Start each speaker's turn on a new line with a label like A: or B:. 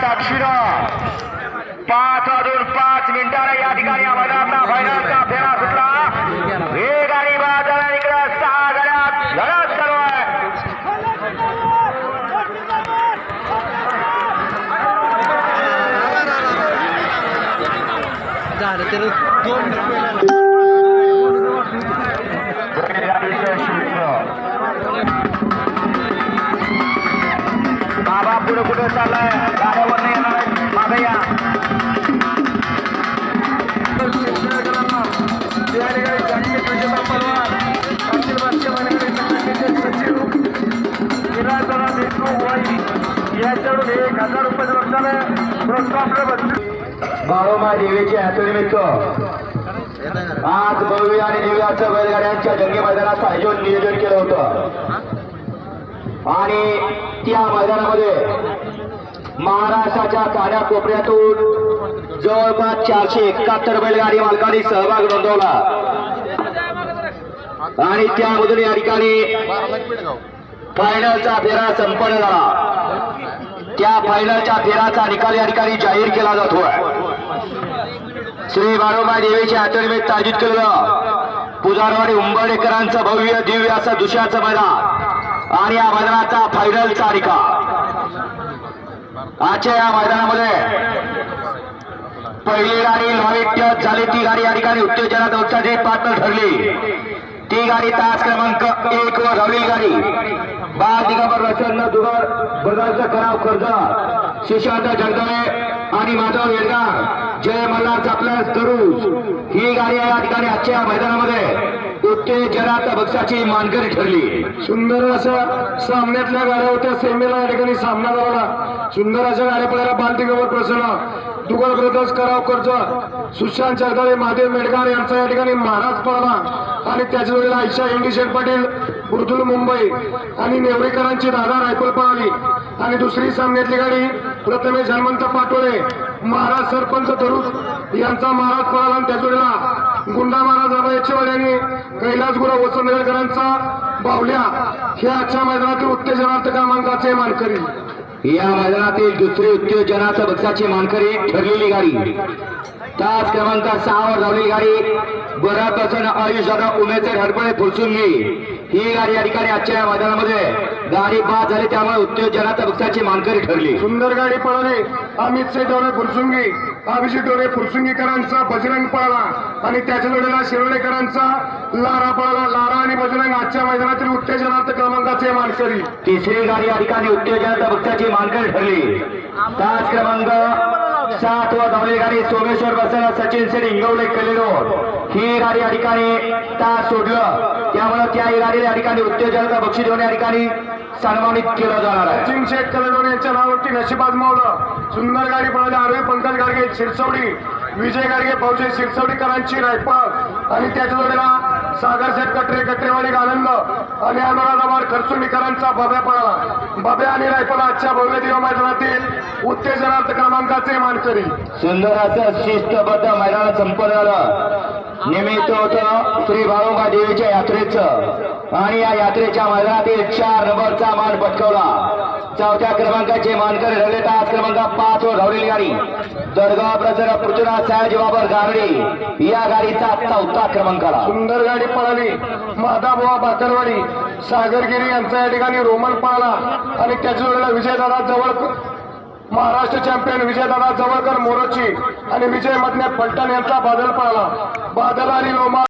A: साक्षीनं पाच वाजून पाच मिनिटाला या ठिकाणी. या मैदानातला फायनलचा फेरा सुटला. हे गाडी बाजारा इकडं सहा गड्यात. लढत चालू आहे.
B: झालं तर दोन.
A: बाबा पुढे कुठे चाललाय. एक हजार रुपये बाळोमा देवीचे हातनिमित्त आज भव्य आणि दिव्य असं बैलगाड्यांच्या जंगी मैदानाचं आयोजन नियोजन केलं होतं. आणि त्या मैदानामध्ये महाराष्ट्राच्या कानाकोपऱ्यातून जवळपास चारशे एकाहत्तर बैलगाडी मालकांनी सहभाग नोंदवला. आणि त्यामधून या ठिकाणी फायनलचा फेरा संपन्न झाला. त्या फायनलच्या फेराचा निकाल या ठिकाणी जाहीर केला जातोय. श्री बारोबा देवीच्या हातनिमित्त आयोजित केलेलं पुजारवाडी उंबरडेकरांचं भव्य दिव्य असं दुसऱ्याचं मैदान आणि या मैदानाचा फायनलचा निकाल. आजच्या या मैदानामध्ये पहिली गाडी नावित्य झाली ती गाडी या ठिकाणी उत्तेजनात उत्साहित पात्र ठरली. ती गाडी तास क्रमांक एक वर हवी गाडी. बा दिगंबर प्रसन्न दुगर बदलचा कराव कर्ज सुशांत जगदळे आणि माधव येडगार जय मल्हार चापल्यास दरुज. ही गाडी या ठिकाणी आजच्या मैदानामध्ये उत्तेजनात बक्षाची मानकरी ठरली.
C: सुंदर अशा सामन्यातल्या गाड्या होत्या. सेमीला या ठिकाणी सामना झाला. सुंदर अशा गाड्या पळायला बालदिगावर प्रसन्न. दुगल ब्रदर्स कराव कर्ज सुशांत जगदाळे महादेव मेडगार यांचा या ठिकाणी महाराज पळाला आणि त्याच्या वेळेला आयशा इंडिशेट पाटील मृदुल मुंबई आणि नेवरेकरांची दादा रायफल पळाली. आणि दुसरी सामन्यातली गाडी प्रथमेश हनुमंत पाटोळे महाराज सरपंच धरुस यांचा महाराज पळाला. आणि त्याच वेळेला गुंडा महाराज आबा याचेवाडी आणि कैलास गुरु वसंतगडकरांचा बावल्या. हे आजच्या मैदानातील उत्तेजनार्थ क्रमांकाचे मानकरी.
A: या मैदानातील दुसरी उत्तेजनाचं बक्षाची मानकरी ठरलेली गाडी. तास क्रमांक सहावर धावलेली गाडी. बरात बसन आयुष दादा उमेचे हडपळे फुलसुंगी ही गाडी या ठिकाणी आजच्या या मैदानामध्ये गाडी बाद झाली त्यामुळे उत्तेजनाचं बक्षाची मानकरी ठरली.
C: सुंदर गाडी पळवली अमित से फुलसुंगी फुरसुंगी अभिजित डोळे फुरसुंगीकरांचा बजरंग पळाला आणि त्याच्या जोडीला शिरोडेकरांचा लारा पळाला. लारा आणि बजरंग आजच्या मैदानातील उत्तेजनार्थ क्रमांकाचे मानकरी.
A: तिसरी गाडी अधिकारी उत्तेजनार्थ पक्षाची मानकरी ठरली. तास क्रमांक सात व धावली गाडी सोमेश्वर बसला सचिन सेठ इंगवले कलेरोड ही गाडी या ठिकाणी तास सोडलं. त्यामुळे त्या गाडीला या ठिकाणी उत्तेजनाचा बक्षीस देऊन या ठिकाणी सन्मानित केलं जाणार आहे.
C: सचिन शेठ कलेडोन यांच्या नावावरती नशीब आजमावलं सुंदर गाडी पळाली आरवे पंकज गाडगे शिरसवडी. विजय गाडगे भाऊजे शिरसवडीकरांची रायफळ आणि त्याच्या जोडीला सागर सेठ कटरे कटरेवाडी आनंद. आणि अनुराधाबाद खरसुंडीकरांचा बब्या पळाला. बब्या आणि रायफळ आजच्या भव्य दिवा मैदानातील उत्तेजनार्थ क्रमांकाचे मानकरी.
A: सुंदर असं शिस्तबद्ध मैदान संपन्न झालं. निमित्त होतं श्री बाळोबा देवीच्या यात्रेचं. आणि या यात्रेच्या मैदानातील चार नंबरचा मान पटकवला. चौथ्या क्रमांकाचे मानकरी ठरले तास क्रमांक पाच वर धावलेली गाडी. दरगाव प्रसर पृथ्वीराज सयाजी बाबर गारडी. या गाडीचा चौथा क्रमांक आला
C: सुंदर गाडी पळाली. माधाबुवा बाकरवाडी सागरगिरी यांचा या ठिकाणी रोमन पळाला. आणि त्याच्या वेळेला विजयदादा जवळ महाराष्ट्र चॅम्पियन विजयदादा जवळकर मोरोची आणि विजय मधने पलटण यांचा बादल पळाला. बादल आणि लोमा